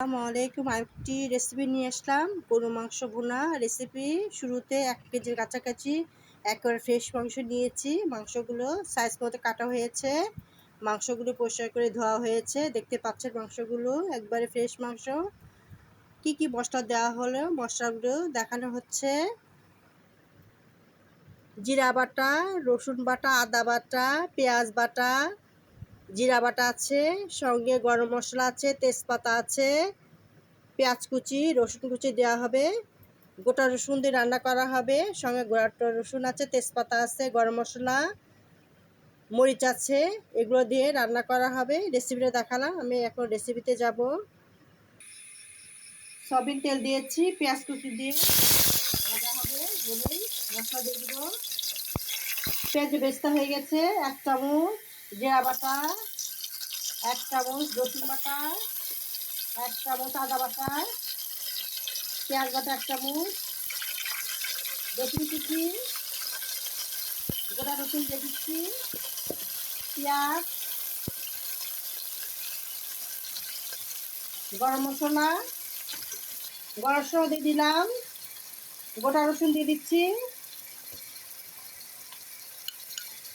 আসসালামু আলাইকুম। আরেকটি রেসিপি নিয়ে আসলাম। গরু মাংস ভুনা রেসিপি শুরুতে এক কেজির কাছাকাছি একবারে ফ্রেশ মাংস নিয়েছি। মাংসগুলো সাইজ মতো কাটা হয়েছে। মাংসগুলো পরিষ্কার করে ধোয়া হয়েছে। দেখতে পাচ্ছেন মাংসগুলো একবারে ফ্রেশ মাংস। কি কি মশলা দেওয়া হলো? মশলাগুলো দেখানো হচ্ছে। জিরা বাটা, রসুন বাটা, আদা বাটা, পেঁয়াজ বাটা জিরা বাটা আছে, সঙ্গে গরম মশলা আছে, তেজপাতা আছে, পেঁয়াজ কুচি, রসুন কুচি দেওয়া হবে। গোটা রসুন দিয়ে রান্না করা হবে, সঙ্গে গোটা রসুন আছে, তেজপাতা আছে, গরম মশলা, মরিচ আছে, এগুলো দিয়ে রান্না করা হবে। রেসিপিটা দেখালাম, আমি এখন রেসিপিতে যাব। সবিন তেল দিয়েছি, পেঁয়াজ কুচি দিয়ে মশলা দিয়ে দেবো। পেঁয়াজ বেস্তা হয়ে গেছে, এক চামচ। জিরা বাটা এক চামচ রসুন বাটা, এক চামচ আদা বাটা, পেঁয়াজ বাটা এক চামচ, রসুন কুচি, গোটা রসুন দিয়ে দিচ্ছি, পেঁয়াজ, গরম মশলা গরম মশলা দিয়ে দিলাম, গোটা রসুন দিয়ে দিচ্ছি,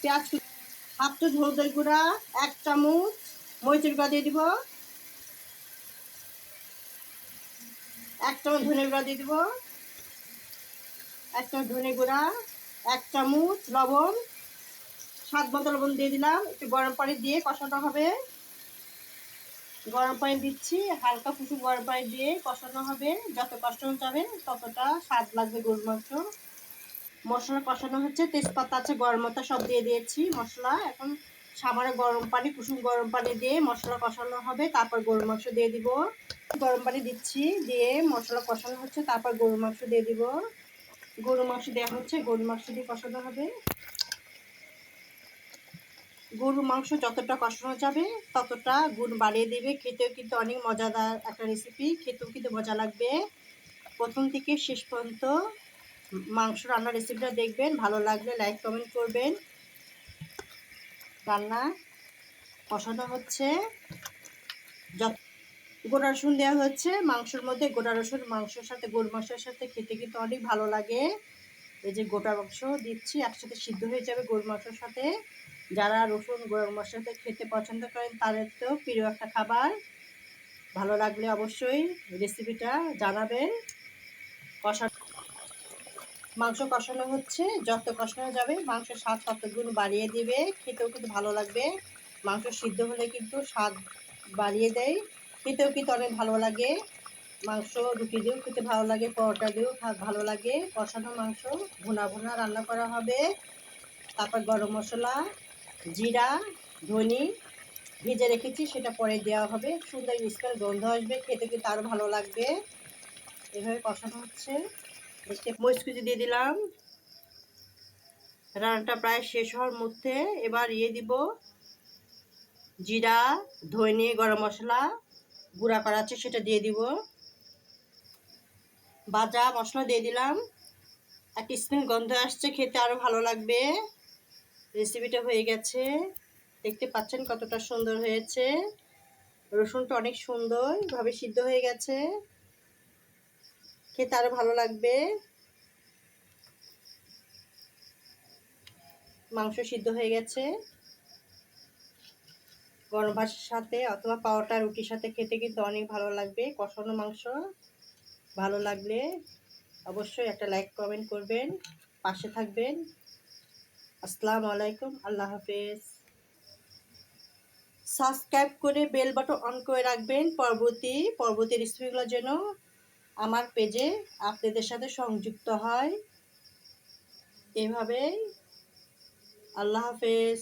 পেঁয়াজ হাফ চা হলুদের গুঁড়া, এক চামচ মরিচের গুঁড়া দিয়ে দিব। এক চামচ ধনে গুঁড়া দিয়ে দিব। এক চামচ ধনে গুঁড়া, এক চামচ লবণ, সাত মতো লবণ দিয়ে দিলাম। একটু গরম পানি দিয়ে কষানো হবে। গরম পানি দিচ্ছি, হালকা কুসুম গরম পানি দিয়ে কষানো হবে। যত কষানো যাবে ততটা স্বাদ লাগবে গরুর মাংস মশলা কষানো হচ্ছে, তেজপাতা আছে, গরম মশলা সব দিয়ে দিয়েছি মশলা। এখন সামান্য গরম পানি, কুসুম গরম পানি দিয়ে মশলা কষানো হবে, তারপর গরুর মাংস দিয়ে দিব। গরম পানি দিচ্ছি, দিয়ে মশলা কষানো হচ্ছে, তারপর গরুর মাংস দিয়ে দিব। গরুর মাংস দেওয়া হচ্ছে, গরুর মাংস দিয়ে কষানো হবে। গরু মাংস যতটা কষানো যাবে, ততটা গুণ বাড়িয়ে দেবে। খেতেও কিন্তু অনেক মজাদার একটা রেসিপি খেতেও কিন্তু মজা লাগবে। প্রথম থেকে শেষ পর্যন্ত মাংস রান্নার রেসিপিটা দেখবেন, ভালো লাগলে লাইক কমেন্ট করবেন। রান্না কষানো হচ্ছে। যত গোটা রসুন দেওয়া হচ্ছে, মাংসের মধ্যে গোটা রসুন, মাংসের সাথে গোল মাংসের সাথে খেতে কিন্তু অনেক ভালো লাগে। এই যে গোটা মাংস দিচ্ছি, একসাথে সিদ্ধ হয়ে যাবে গোল মাংসের সাথে। যারা রসুন গোল মাংসের সাথে খেতে পছন্দ করেন, তাদের তো প্রিয় একটা খাবার। ভালো লাগলে অবশ্যই রেসিপিটা জানাবেন। কষা মাংস কষানো হচ্ছে, যত কষানো যাবে মাংসের স্বাদ তত বাড়িয়ে দেবে, খেতেও কিন্তু ভালো লাগবে। মাংস সিদ্ধ হলে কিন্তু স্বাদ বাড়িয়ে দেয়, খেতেও কিন্তু অনেক ভালো লাগে। মাংস রুটি দিয়েও খেতে ভালো লাগে, পরোটা দিয়েও ভালো লাগে। কষানো মাংস, ভুনা ভুনা রান্না করা হবে। তারপর গরম মশলা, জিরা, ধনি ভেজে রেখেছি, সেটা পরে দেওয়া হবে। সুন্দর স্মেল গন্ধ আসবে, খেতে কিন্তু আরও ভালো লাগবে। এভাবে কষানো হচ্ছে। মরিচ দিয়ে দিলাম। রান্নাটা প্রায় শেষ হওয়ার মধ্যে এবার ইয়ে দিব জিরা, ধনে, গরম মশলা, গুঁড়া করা আছে সেটা দিয়ে দিব। বাজা মশলা দিয়ে দিলাম। একটা স্মেল গন্ধ আসছে, খেতে আরও ভালো লাগবে। রেসিপিটা হয়ে গেছে। দেখতে পাচ্ছেন কতটা সুন্দর হয়েছে। রসুনটা অনেক সুন্দরভাবে সিদ্ধ হয়ে গেছে। খেতে আরও ভালো লাগবে। মাংস সিদ্ধ হয়ে গেছে। গরম ভাতের সাথে অথবা পাওয়াটা রুটির সাথে খেতে কিন্তু অনেক ভালো লাগবে। কষানো মাংস ভালো লাগলে অবশ্যই একটা লাইক, কমেন্ট করবেন। পাশে থাকবেন। আসসালামু আলাইকুম, আল্লাহ হাফেজ। সাবস্ক্রাইব করে বেল বাটন অন করে রাখবেন। পরবর্তী পরবর্তী রেসিপিগুলোর জন্য আমার পেজে আপনাদের সাথে সংযুক্ত হয়। এভাবেই। আল্লাহ হাফেজ।